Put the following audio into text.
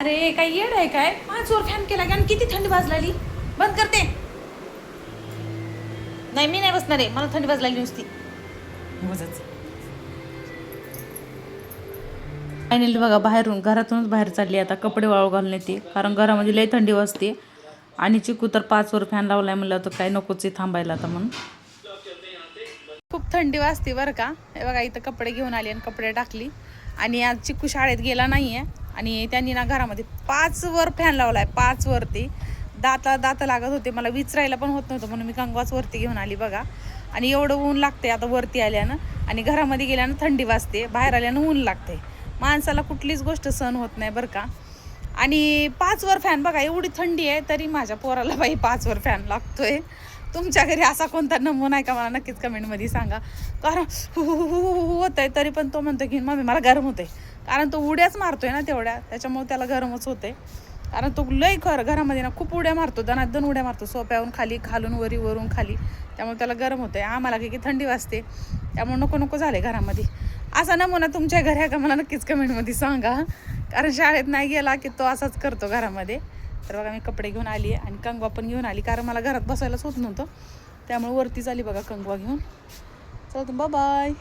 अरे काय येड आहे काय? पाच वर फॅन केला आणि किती थंडी वाजलाली बंद करते. नाही मी नाही बसणार आहे. मला थंडी वाजलेली नुसती. फायनली बघा बाहेरून घरातूनच बाहेर चालली आता. कपडे वाळू घालून येते. कारण घरामध्ये लई थंडी वाजते. आणि चिकू तर पाचवर फॅन लावलाय म्हणलं तर काय नकोच आहे थांबायला आता म्हणून. खूप थंडी वाजते बरं का? हे बघा इथं कपडे घेऊन आली आणि कपडे टाकली. आणि आज चिकू शाळेत गेला नाही आहे आणि त्यांनी ना घरामध्ये पाच वर फॅन लावलाय पाच वरती. दाता दात लागत होते मला विचरायला पण होत नव्हतं म्हणून मी कंगवाच वरती घेऊन आली बघा. आणि एवढं ऊन लागते आता वरती आल्यानं. आणि घरामध्ये गेल्यानं थंडी वाजते बाहेर आल्यानं ऊन लागते माणसाला कुठलीच गोष्ट सहन होत नाही बरं का. आणि पाचवर फॅन बघा एवढी थंडी आहे तरी माझ्या पोराला बाई पाचवर फॅन लागतोय. तुमच्या घरी असा कोणता नमुना आहे का मला नक्कीच कमेंटमध्ये सांगा. कारण हु होत आहे तरी पण तो म्हणतो की मम्मी मला गरम होते कारण तो उड्याच मारतोय ना तेवढ्या. त्याच्यामुळे त्याला गरमच होते. कारण तो लय खर घरामध्ये ना खूप उड्या मारतो. दनादन उड्या मारतो. सोप्यावरून खाली खालून वरी वरून खाली. त्यामुळे त्याला गरम होते आम्हाला की की थंडी वाजते. त्यामुळे नको नको झाले घरामध्ये. असा नमुना तुमच्या घरी आहे का? मला नक्कीच कमेंटमध्ये सांगा. कारण शाळेत नाही गेला की तो असाच करतो घरामध्ये. तर बघा मी कपडे घेऊन आली आणि कंगवा पण घेऊन आली. कारण मला घरात बसायलाच होत नव्हतं. त्यामुळे वरतीच आली बघा कंगवा घेऊन. चल बाय